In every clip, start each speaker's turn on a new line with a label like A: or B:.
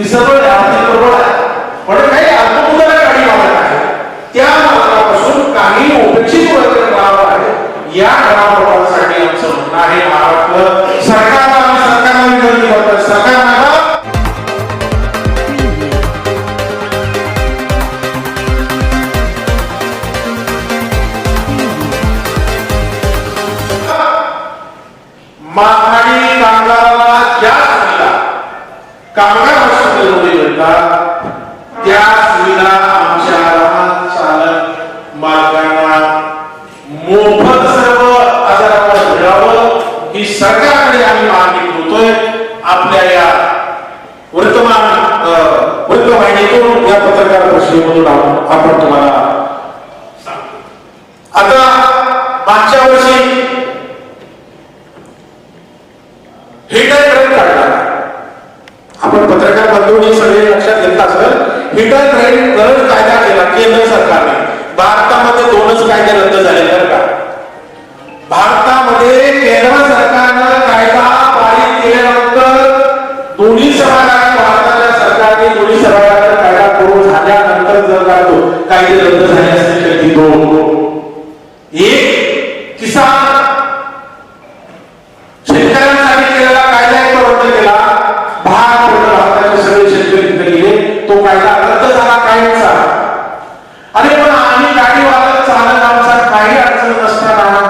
A: ती सर्व आर्थिक प्रबळ आहे. पण काही अल्पमुदत गाडी मालक आहे. त्या मालकापासून काही उपेक्षित वर्ग ग्राहक आहे. या ग्राहकांसाठी आमचं म्हणणं आहे महाराष्ट्र सरकारला सरकारला विनंती करतोय. सरकारला माथाडी कामगाराला ज्या कामगार हॉस्पिटलमध्ये मिळतात त्या सुविधा आमच्या लहान चालक मालकांना मोफत सर्व आजारावर मिळावं ही सरकारकडे आम्ही मागणी करतोय. आपल्या या वर्तमान वृत्तवाहिनीतून या पत्रकार परिषदेमधून आपण तुम्हाला आता मागच्या वर्षी हिटर ट्रेन काढला आपण पत्रकार बंधूंनी सगळे लक्षात हिटर ट्रेन करंट कायदा केला केंद्र सरकारने. भारतामध्ये दोनच कायदे रद्द झाले तर का. भारतामध्ये केंद्र सरकारनं कायदा पारित केल्यानंतर दोन्ही सभागृहात भारताच्या सरकारने दोन्ही सभागृहात कायदा करून झाल्यानंतर जर का तो कायदे रद्द झाले असतील तर ती दोन एक किसान शेतकऱ्यांसाठी केलेला कायदा एक रद्द केला भाग पडला भारताचे सगळे शेतकरी तिथे गेले तो कायदा रद्द झाला कायमचा अरे पण आम्ही गाडीवाला चालक आमचा काही अडचण नसताना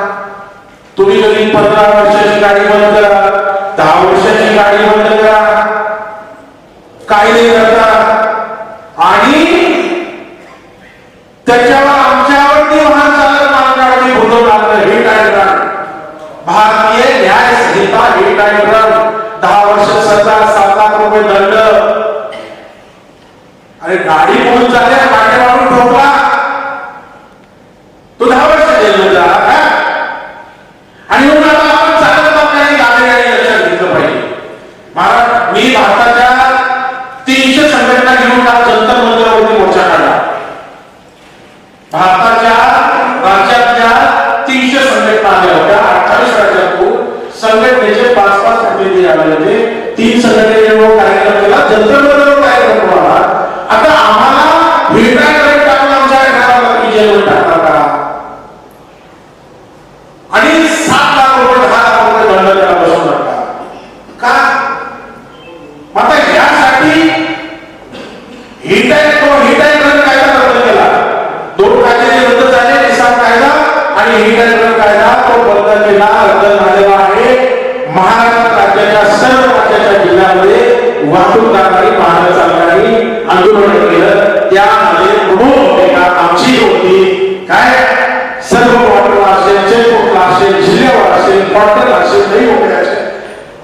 A: तुम्ही कधी पंधरा वर्षाची गाडी बंद करा दहा वर्षाची गाडी बंद करा कायदे करता. आणि त्याच्यावर आमच्यावरती वाहन चालक मालकावरती भूतो लागलं हे डायग्राम भारतीय न्याय संहिता हे डायग्राम दहा वर्ष सतरा सात लाख रुपये दंड. अरे गाडी म्हणून झाल्या म्हणजे तीन होते तीन कार्यक्रम केला जंतर कार्यक्रम होणार आता आम्हाला भेटायला टाकून आमच्या घराला तुम्ही जेलवर टाकणार का? आणि सात लाख रुपये दहा लाख रुपये दंड त्याला बसवू नका. का? आता यासाठी हिटाय तो हिटाय कायदा रद्द केला. दोन कायदे रद्द झाले किसान कायदा आणि हिटाय कायदा तो बदल केला रद्द झालेला आहे. महाराष्ट्र वाहतूक कारवाई वाहन चालकांनी आंदोलन केलं. त्यामध्ये प्रमुख भूमिका आमची होती. काय? सर्व वाटर असेल चेकपोस्टला असेल जिल्ह्यावर असेल क्वार्टर असेल नाही होण्याचे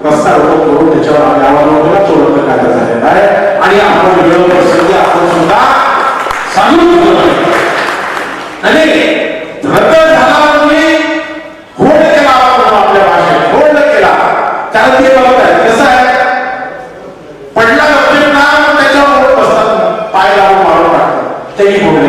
A: रस्ता रोको करून त्याच्यावर आम्ही आव्हानाला चोरलं कायदा झालेला आहे. आणि आपण विरोध प्रसंगी आपण सुद्धा सांगू आणि रद्द झाला म्हणजे होल्ड केला आपल्या भाषेत. होल्ड केला. कारण ते बघत Thank you,